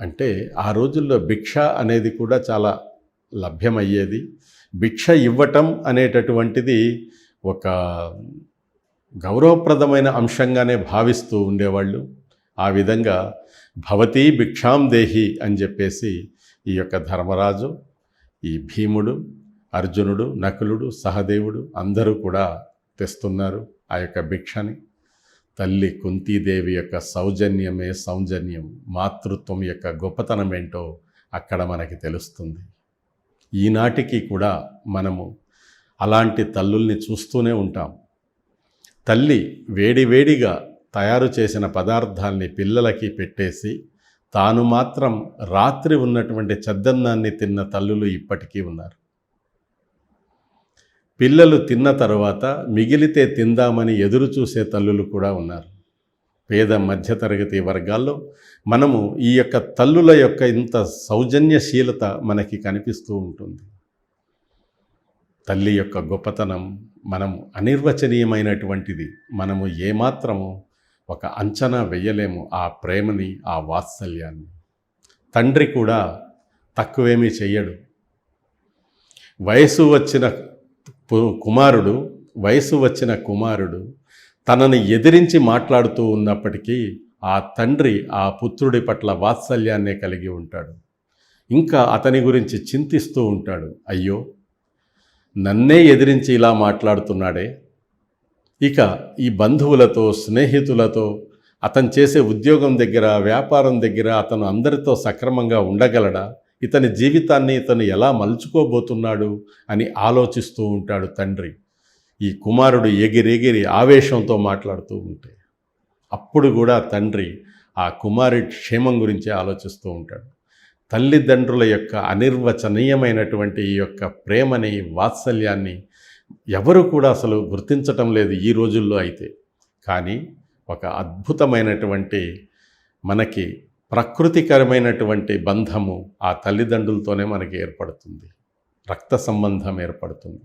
అంటే ఆ రోజుల్లో భిక్ష అనేది కూడా చాలా లభ్యమయ్యేది. భిక్ష ఇవ్వటం అనేటటువంటిది ఒక గౌరవప్రదమైన అంశంగానే భావిస్తూ ఉండేవాళ్ళు. ఆ విధంగా భవతీ భిక్షాం దేహి అని చెప్పేసి ఈ యొక్క ధర్మరాజు ఈ భీముడు అర్జునుడు నకులుడు సహదేవుడు అందరూ కూడా తెస్తున్నారు ఆ యొక్క భిక్షని. తల్లి కుంతీదేవి యొక్క సౌజన్యమే సౌజన్యం మాతృత్వం యొక్క గొప్పతనం ఏంటో అక్కడ మనకి తెలుస్తుంది. ఈనాటికి కూడా మనము అలాంటి తల్లుల్ని చూస్తూనే ఉంటాం. తల్లి వేడివేడిగా తయారు చేసిన పదార్థాల్ని పిల్లలకి పెట్టేసి తాను మాత్రం రాత్రి ఉన్నటువంటి చద్దన్నాన్ని తిన్న తల్లులు ఇప్పటికీ ఉన్నారు. పిల్లలు తిన్న తర్వాత మిగిలితే తిందామని ఎదురు చూసే తల్లులు కూడా ఉన్నారు. పేద మధ్యతరగతి వర్గాల్లో మనము ఈ యొక్క తల్లుల యొక్క ఇంత సౌజన్యశీలత మనకి కనిపిస్తూ ఉంటుంది. తల్లి యొక్క గొప్పతనం మనం అనిర్వచనీయమైనటువంటిది. మనము ఏమాత్రము ఒక అంచనా వెయ్యలేము ఆ ప్రేమని ఆ వాత్సల్యాన్ని. తండ్రి కూడా తక్కువేమీ చెయ్యడు. వయసు వచ్చిన కుమారుడు వయసు వచ్చిన కుమారుడు తనని ఎదిరించి మాట్లాడుతూ ఉన్నప్పటికీ ఆ తండ్రి ఆ పుత్రుడి పట్ల వాత్సల్యాన్నే కలిగి ఉంటాడు. ఇంకా అతని గురించి చింతిస్తూ ఉంటాడు. అయ్యో! నన్నే ఎదిరించి ఇలా మాట్లాడుతున్నాడే. ఇక ఈ బంధువులతో స్నేహితులతో అతను చేసే ఉద్యోగం దగ్గర వ్యాపారం దగ్గర అతను అందరితో సక్రమంగా ఉండగలడా? ఇతని జీవితాన్ని ఇతను ఎలా మలుచుకోబోతున్నాడు అని ఆలోచిస్తూ ఉంటాడు తండ్రి. ఈ కుమారుడు ఎగిరెగిరి ఆవేశంతో మాట్లాడుతూ ఉంటే అప్పుడు కూడా తండ్రి ఆ కుమారుడి క్షేమం గురించి ఆలోచిస్తూ ఉంటాడు. తల్లిదండ్రుల యొక్క అనిర్వచనీయమైనటువంటి ఈ యొక్క ప్రేమని వాత్సల్యాన్ని ఎవరు కూడా అసలు గుర్తించటం లేదు ఈ రోజుల్లో అయితే. కానీ ఒక అద్భుతమైనటువంటి మనకి ప్రకృతికరమైనటువంటి బంధము ఆ తల్లిదండ్రులతోనే మనకి ఏర్పడుతుంది. రక్త సంబంధం ఏర్పడుతుంది.